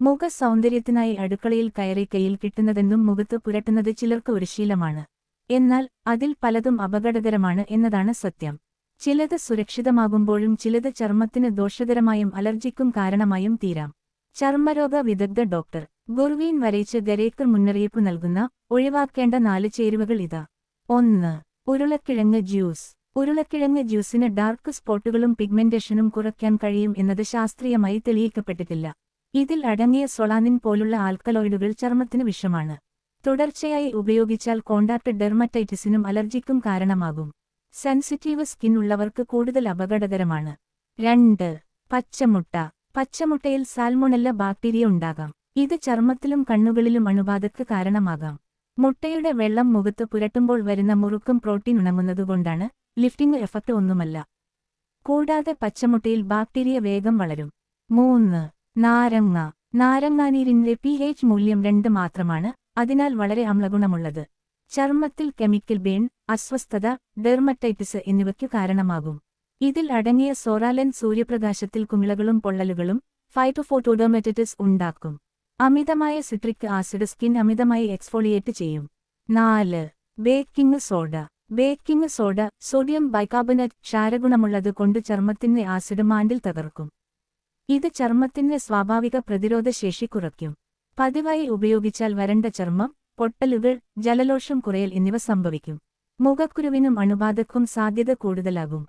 മുഖ സൗന്ദര്യത്തിനായി അടുക്കളയിൽ കയറി കയ്യിൽ കിട്ടുന്നതെന്നും മുഖത്ത് പുരട്ടുന്നത് ചിലർക്ക് ഒരു ശീലമാണ്. എന്നാൽ അതിൽ പലതും അപകടകരമാണ് എന്നതാണ് സത്യം. ചിലത് സുരക്ഷിതമാകുമ്പോഴും ചിലത് ചർമ്മത്തിന് ദോഷകരമായും അലർജിക്കും കാരണമായും തീരാം. ചർമ്മരോഗ വിദഗ്ധ ഡോക്ടർ ഗുർവീൻ വരയിച്ച് ഗരേക്കർ മുന്നറിയിപ്പ് നൽകുന്ന ഒഴിവാക്കേണ്ട നാല് ചേരുവകൾ ഇതാ. ഒന്ന് ഉരുളക്കിഴങ്ങ് ജ്യൂസ്. ഉരുളക്കിഴങ്ങ് ജ്യൂസിന് ഡാർക്ക് സ്പോട്ടുകളും പിഗ്മെന്റേഷനും കുറയ്ക്കാൻ കഴിയും എന്നത് ശാസ്ത്രീയമായി തെളിയിക്കപ്പെട്ടിട്ടില്ല. ഇതിൽ അടങ്ങിയ സൊളാനിൻ പോലുള്ള ആൽക്കലോയിഡുകൾ ചർമ്മത്തിന് വിഷമാണ്. തുടർച്ചയായി ഉപയോഗിച്ചാൽ കോണ്ടാക്ട് ഡെർമറ്റൈറ്റിസിനും അലർജിക്കും കാരണമാകും. സെൻസിറ്റീവ് സ്കിൻ ഉള്ളവർക്ക് കൂടുതൽ അപകടകരമാണ്. രണ്ട് പച്ചമുട്ട. പച്ചമുട്ടയിൽ സാൽമൊണല്ല ബാക്ടീരിയ ഉണ്ടാകാം. ഇത് ചർമ്മത്തിലും കണ്ണുകളിലും അണുബാധയ്ക്ക് കാരണമാകാം. മുട്ടയുടെ വെള്ളം മുഖത്ത് പുരട്ടുമ്പോൾ വരുന്ന മുറുക്കും പ്രോട്ടീൻ ഉണങ്ങുന്നതുകൊണ്ടാണ് ലിഫ്റ്റിംഗ് എഫക്റ്റ് ഒന്നുമല്ല. കൂടാതെ പച്ചമുട്ടയിൽ ബാക്ടീരിയ വേഗം വളരും. മൂന്ന് നാരങ്ങ. നാരങ്ങാനീരിന്റെ പി എച്ച് മൂല്യം രണ്ട് മാത്രമാണ് അതിനാൽ വളരെ അമ്ലഗുണമുള്ളത്. ചർമ്മത്തിൽ കെമിക്കൽ ബേൺ അസ്വസ്ഥത ഡെർമറ്റൈറ്റിസ് എന്നിവയ്ക്കു കാരണമാകും. ഇതിൽ അടങ്ങിയ സോറാലൻ സൂര്യപ്രകാശത്തിൽ കുമിളകളും പൊള്ളലുകളും ഫൈറ്റോഫോട്ടോഡോമെറ്ററ്റിസ് ഉണ്ടാക്കും. അമിതമായ സിട്രിക് ആസിഡ് സ്കിൻ അമിതമായി എക്സ്ഫോളിയേറ്റ് ചെയ്യും. നാല് baking soda baking soda sodium bicarbonate ക്ഷാരഗുണമുള്ളത് കൊണ്ട് ചർമ്മത്തിന്റെ ആസിഡ് മാണ്ടിൽ തകർക്കും. ഇത് ചർമ്മത്തിന്റെ സ്വാഭാവിക പ്രതിരോധശേഷി കുറയ്ക്കും. പതിവായി ഉപയോഗിച്ചാൽ വരണ്ട ചർമ്മം പൊട്ടലുകൾ ജലലോഷം കുറയൽ എന്നിവ സംഭവിക്കും. മുഖക്കുരുവിനും അണുബാധക്കും സാധ്യത കൂടുതലാകും.